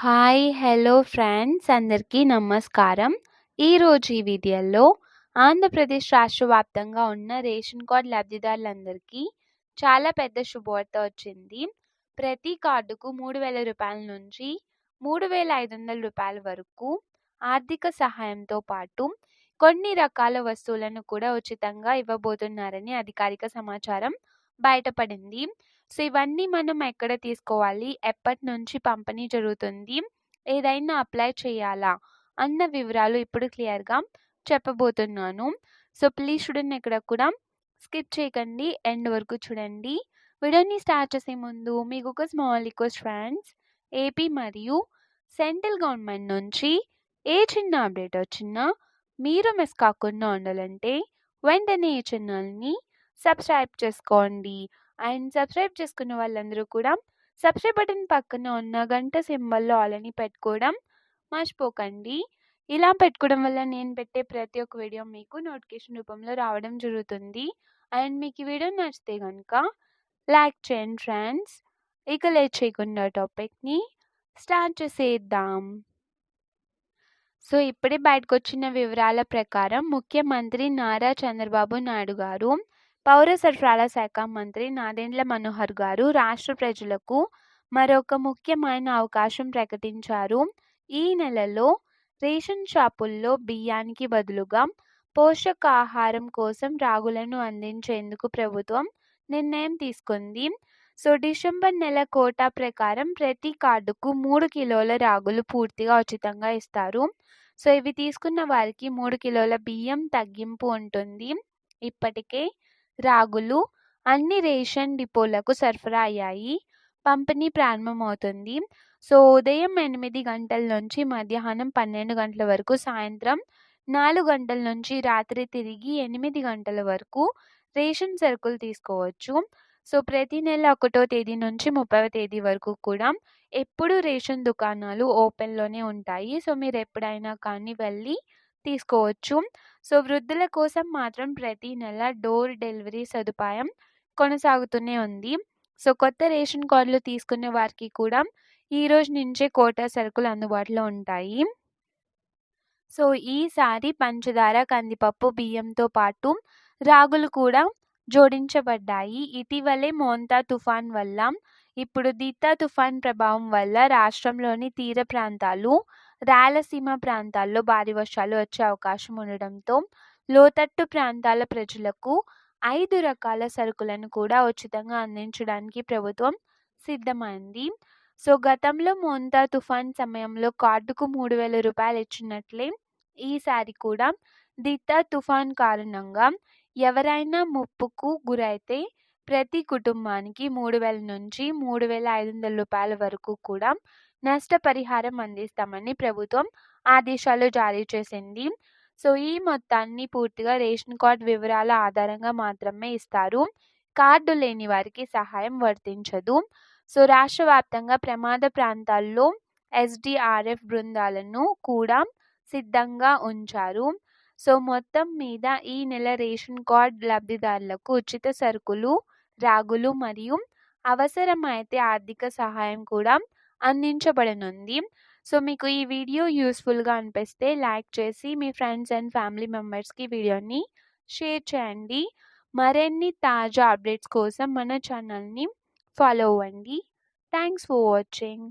Hi hello friends. అందరికీ నమస్కారం. ఈరోజు ఈ వీడియోలో ఆంధ్రప్రదేశ్ రాష్ట్ర వ్యాప్తంగా ఉన్న రేషన్ కార్డు లబ్ధిదారులందరికీ చాలా పెద్ద శుభవార్త వచ్చింది. ప్రతి కార్డుకు మూడు వేల రూపాయల నుంచి మూడు వేల ఐదు వందల రూపాయల వరకు ఆర్థిక సహాయంతో పాటు కొన్ని రకాల వస్తువులను కూడా ఉచితంగా ఇవ్వబోతున్నారని అధికారిక సమాచారం బయటపడింది. సో ఇవన్నీ మనం ఎక్కడ తీసుకోవాలి? ఎప్పటి నుంచి పంపిణీ జరుగుతుంది? ఏదైనా అప్లై చేయాలా? అన్న వివరాలు ఇప్పుడు క్లియర్గా చెప్పబోతున్నాను. సో ప్లీజ్ చూడండి ఇక్కడ కూడా. స్కిప్ చేయకండి. ఎండ్ వరకు చూడండి. వీడియోని స్టార్ట్ చేసే ముందు మీకు ఒక స్మాల్ రిక్వెస్ట్ ఫ్రెండ్స్. ఏపీ మరియు సెంట్రల్ గవర్నమెంట్ నుంచి ఏ చిన్న అప్డేట్ వచ్చినా మీరు మిస్ కాకుండా ఉండాలంటే వెంటనే ఈ ఛానల్ని సబ్స్క్రైబ్ చేసుకోండి. అండ్ సబ్స్క్రైబ్ చేసుకున్న వాళ్ళందరూ కూడా సబ్స్క్రైబ్ బటన్ పక్కన ఉన్న గంట సింబల్లో ఆలని పెట్టుకోవడం మర్చిపోకండి. ఇలా పెట్టుకోవడం వల్ల నేను పెట్టే ప్రతి ఒక్క వీడియో మీకు నోటిఫికేషన్ రూపంలో రావడం జరుగుతుంది. అండ్ మీకు ఈ వీడియో నచ్చితే కనుక లైక్ చేయండి ఫ్రెండ్స్. ఇక లేట్ చేయకుండా టాపిక్ని స్టార్ట్ చేసేద్దాం. సో ఇప్పుడే బయటకు వచ్చిన వివరాల ప్రకారం ముఖ్యమంత్రి నారా చంద్రబాబు నాయుడు గారు పౌర సరఫరాల శాఖ మంత్రి నాదెండ్ల మనోహర్ గారు రాష్ట్ర ప్రజలకు మరొక ముఖ్యమైన అవకాశం ప్రకటించారు. ఈ నెలలో రేషన్ షాపుల్లో బియ్యానికి బదులుగా పోషకాహారం కోసం రాగులను అందించేందుకు ప్రభుత్వం నిర్ణయం తీసుకుంది. సో డిసెంబర్ నెల కోటా ప్రకారం ప్రతి కార్డుకు మూడు కిలోల రాగులు పూర్తిగా ఉచితంగా ఇస్తారు. సో ఇవి తీసుకున్న వారికి మూడు కిలోల బియ్యం తగ్గింపు ఉంటుంది. ఇప్పటికే రాగులు అన్ని రేషన్ డిపోలకు సరఫరా అయ్యాయి. పంపిణీ ప్రారంభమవుతుంది. సో ఉదయం ఎనిమిది గంటల నుంచి మధ్యాహ్నం పన్నెండు గంటల వరకు సాయంత్రం నాలుగు గంటల నుంచి రాత్రి తిరిగి ఎనిమిది గంటల వరకు రేషన్ సరుకులు తీసుకోవచ్చు. సో ప్రతి నెల ఒకటో తేదీ నుంచి ముప్పైవ తేదీ వరకు కూడా ఎప్పుడు రేషన్ దుకాణాలు ఓపెన్లోనే ఉంటాయి. సో మీరు ఎప్పుడైనా కానీ వెళ్ళి తీసుకోవచ్చు. సో వృద్ధుల కోసం మాత్రం ప్రతి నెల డోర్ డెలివరీ సదుపాయం కొనసాగుతూనే ఉంది. సో కొత్త రేషన్ కార్డులు తీసుకునే వారికి కూడా ఈ రోజు నుంచే కోటా సరుకులు అందుబాటులో ఉంటాయి. సో ఈసారి పంచదార కందిపప్పు బియ్యంతో పాటు రాగులు కూడా జోడించబడ్డాయి. ఇటీవలే మోంతా తుఫాన్ వల్ల ఇప్పుడు దిత్తా తుఫాన్ ప్రభావం వల్ల రాష్ట్రంలోని తీర ప్రాంతాలు రాయలసీమ ప్రాంతాల్లో భారీ వర్షాలు వచ్చే అవకాశం ఉండడంతో లోతట్టు ప్రాంతాల ప్రజలకు ఐదు రకాల సరుకులను కూడా ఉచితంగా అందించడానికి ప్రభుత్వం సిద్ధమైంది. సో గతంలో మోంతా తుఫాన్ సమయంలో కార్డుకు మూడు వేల రూపాయలు ఇచ్చినట్లే ఈసారి కూడా దిత్తా తుఫాన్ కారణంగా ఎవరైనా ముప్పుకు గురైతే ప్రతి కుటుంబానికి మూడు వేల నుంచి మూడు వేల ఐదు వందల రూపాయల వరకు కూడా నష్టపరిహారం అందిస్తామని ప్రభుత్వం ఆదేశాలు జారీ చేసింది. సో ఈ మొత్తాన్ని పూర్తిగా రేషన్ కార్డ్ వివరాల ఆధారంగా మాత్రమే ఇస్తారు. కార్డు లేని వారికి సహాయం వర్తించదు. సో రాష్ట్ర వ్యాప్తంగా ప్రమాద ప్రాంతాల్లో ఎస్డిఆర్ఎఫ్ బృందాలను కూడా సిద్ధంగా ఉంచారు. సో మొత్తం మీద ఈ నెల రేషన్ కార్డ్ లబ్ధిదారులకు ఉచిత సరుకులు రాగులు మరియు అవసరమైతే ఆర్థిక సహాయం కూడా అందించబడనుంది. సో మీకు ఈ వీడియో యూస్ఫుల్గా అనిపిస్తే లైక్ చేసి మీ ఫ్రెండ్స్ అండ్ ఫ్యామిలీ మెంబర్స్కి వీడియోని షేర్ చేయండి. మరిన్ని తాజా అప్డేట్స్ కోసం మన ఛానల్ని ఫాలో అవ్వండి. Thanks for watching.